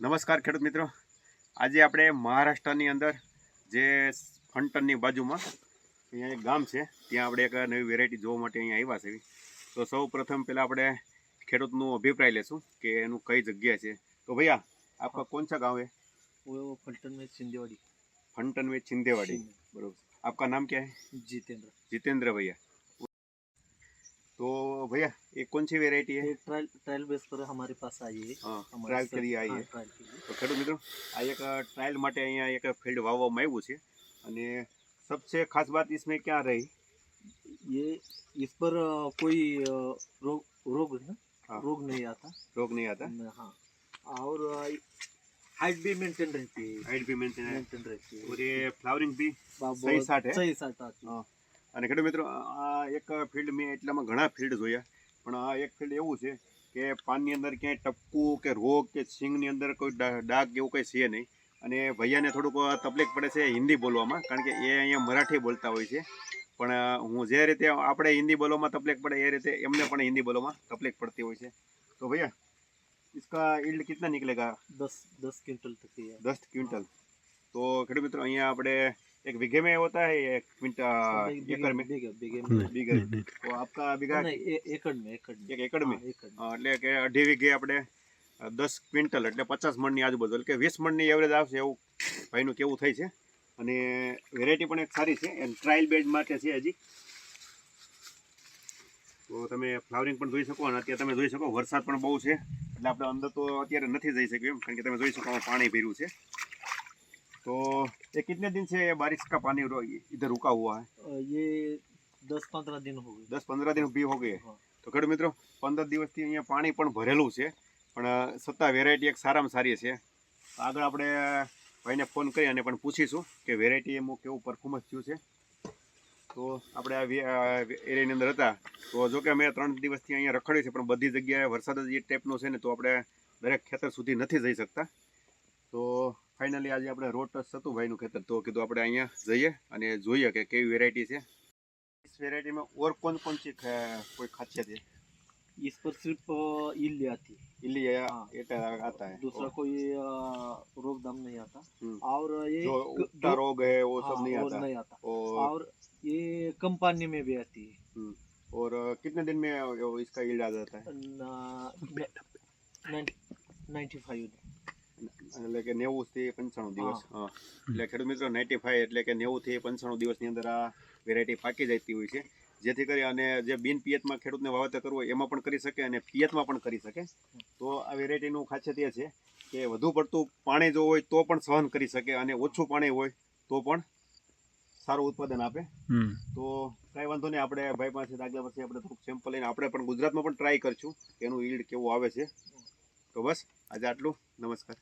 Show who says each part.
Speaker 1: નમસ્કાર ખેડૂત મિત્રો. આજે આપણે મહારાષ્ટ્રની અંદર જે ફંટનની બાજુમાં અહીંયા એક ગામ છે ત્યાં આપણે એક નવી વેરાયટી જોવા માટે અહીંયા આવ્યા છે. તો સૌ પ્રથમ પહેલાં આપણે ખેડૂતનું અભિપ્રાય લેશું કે એનું કઈ જગ્યા છે. તો ભૈયા આપણા કોણ સા
Speaker 2: ગાંવ હે? ફંટન મેં
Speaker 1: સિંધેવાડી ફંટન મેં સિંધેવાડી બરોબર. આપણા નામ ક્યા
Speaker 2: જીતેન્દ્ર.
Speaker 1: જીતેન્દ્ર ભૈયા. तो भैया ये कौन सी वेराइटी है
Speaker 2: ये ट्रायल ट्रायल बेस पर हमारे पास आई है
Speaker 1: हाँ
Speaker 2: हमारे
Speaker 1: ट्रायल
Speaker 2: सर-
Speaker 1: के लिए आई
Speaker 2: हाँ,
Speaker 1: है
Speaker 2: ट्रायल के लिए
Speaker 1: તો ખેડૂત મિત્રો આ એક ટ્રાયલ માટે અહીંયા એક ફિલ્ડ વાવવામાં આવ્યું છે અને સબસે ખાસ બાત इसमें क्या रही
Speaker 2: ये इस पर अ, कोई अ, रोग रोग है ना
Speaker 1: हाँ।
Speaker 2: रोग नहीं आता
Speaker 1: रोग नहीं आता
Speaker 2: न- हाँ और हाइट भी मेंटेन रहती है
Speaker 1: हाइट भी मेंटेन है
Speaker 2: मेंटेन रहती है
Speaker 1: और ये फ्लावरिंग भी
Speaker 2: बा-
Speaker 1: सही
Speaker 2: बहुत-
Speaker 1: साट है?
Speaker 2: सही साट आती है
Speaker 1: हाँ। અને ખેડૂત મિત્રો આ એક ફિલ્ડ મેં એટલામાં ઘણા ફિલ્ડ જોયા પણ આ એક ફિલ્ડ એવું છે કે પાનની અંદર ક્યાંય ટપકું કે રોગ કે સિંગની અંદર કોઈ ડા- ડાઘ કે એવું કંઈ છે નહીં અને ભૈયાને થોડુંક તકલીફ પડે છે હિન્દી બોલવામાં કારણ કે એ અહીંયા મરાઠી બોલતા હોય છે પણ હું જે રીતે આપણે હિન્દી બોલવામાં તકલીફ પડે એ રીતે એમને પણ હિન્દી બોલવામાં તકલીફ પડતી હોય છે તો ભૈયા इसका ईल्ड कितना निकलेगा
Speaker 2: दस दस क्विंटल तक ही है
Speaker 1: दस क्विंटल तो ખેડૂત મિત્રો અહીંયા આપણે એક વીઘे में होता है एक क्विंटल
Speaker 2: बीघे-
Speaker 1: एकड़ में
Speaker 2: बीघे बीघे में
Speaker 3: नहीं,
Speaker 1: बीघे
Speaker 3: नहीं, नहीं।
Speaker 1: તો આપકા બીઘા
Speaker 2: नहीं ए- एकड़ में एकड़ में
Speaker 1: એક એકડ में
Speaker 2: हाँ, एकड़ में
Speaker 1: અ, એટલે કે અઢી વીઘે આપણે અ, દસ ક્વિન્ટલ એટલે પચાસ મણની આજુબાજુ એટલે કે વીસ મણની એવરેજ આવશે એવું ભાઈનું કેવું થાય છે અને વેરાયટી પણ એક સારી છે એમ ટ્રાયલ બેડ માટે છે હજી તો તમે ફ્લાવરિંગ પણ જોઈ શકો અને અત્યારે તમે જોઈ શકો વરસાદ પણ બહુ છે એટલે આપણે અંદર તો અત્યારે નથી જઈ શક્યું એમ કારણ કે તમે જોઈ શકો આમાં પાણી ભર્યું છે તો ये कितने दिन से बारिश का पानी रो- इधर रुका हुआ है
Speaker 2: अ, ये दस पंद्रह दिन हो गए
Speaker 1: દસ પંદર દિન भी हो गए
Speaker 2: हाँ।
Speaker 1: તો ખેડૂત મિત્રો પંદર દિવસથી અહીંયા પાણી પણ ભરેલું છે પણ છતાં વેરાયટી એક સારામાં સારી છે તો આગળ આપણે ભાઈને ફોન કરી અને પણ પૂછીશું કે વેરાયટી એમાં કેવું પરફોર્મન્સ થયું છે તો આપણે આ વે- આ એરિયાની અંદર હતા તો જો કે અમે ત્રણ દિવસથી અહીંયા રખડ્યું છે પણ બધી જગ્યાએ વરસાદ જ એ ટાઈપનો છે ને તો આપણે દરેક ખેતર સુધી નથી જઈ શકતા તો ફાઇનલી આજે આપણે રોડ ટચ થતું ભાઈનું ખેતર તો કીધું આપણે અહીંયા જઈએ અને જોઈએ કે કેવી વેરાયટી છે इस वेराइटी में और कौन कौन सी ख- कोई खासियत है
Speaker 2: इस पर सिर्फ अ, ईल्ड आती है
Speaker 1: इल्ली या
Speaker 2: हाँ।
Speaker 1: एटा आता है
Speaker 2: दूसरा कोई अ, रोग दाम नहीं आता
Speaker 1: हम्म।
Speaker 2: और ये
Speaker 1: जो
Speaker 2: क-
Speaker 1: उगता
Speaker 2: जो-
Speaker 1: रोग है वो
Speaker 2: हाँ,
Speaker 1: सब नहीं
Speaker 2: वो
Speaker 1: आता
Speaker 2: नहीं आता
Speaker 1: और
Speaker 2: और ये कम पानी में भी आती है
Speaker 1: हम्म, और कितने दिन में वो इसका ईल्ड आ जाता है
Speaker 2: નાઇન્ટી ફાઈવ
Speaker 1: એટલે કે નેવું થી પંચાણું દિવસ. એટલે ખેડૂત મિત્રો નાઇન્ટી ફાઈવ એટલે કે નેવું થી પંચાણું દિવસની અંદર આ વેરાયટી પાકી જતી હોય છે. જેથી કરી અને જે બિન પિયતમાં ખેડૂતને વાવેતર કરવું હોય એમાં પણ કરી શકે અને પિયતમાં પણ કરી શકે. તો આ વેરાયટીનું ખાસિયત એ છે કે વધુ પડતું પાણી જો હોય તો પણ સહન કરી શકે અને ઓછું પાણી હોય તો પણ સારું ઉત્પાદન આપે. તો કાંઈ વાંધો નહીં આપણે ભાઈ પાસે આગલા વર્ષે આપણે થોડુંક સેમ્પલ લઈને આપણે પણ ગુજરાતમાં પણ ટ્રાય કરશું એનું ઈલ્ડ કેવું આવે છે. તો બસ આજે આટલું. નમસ્કાર.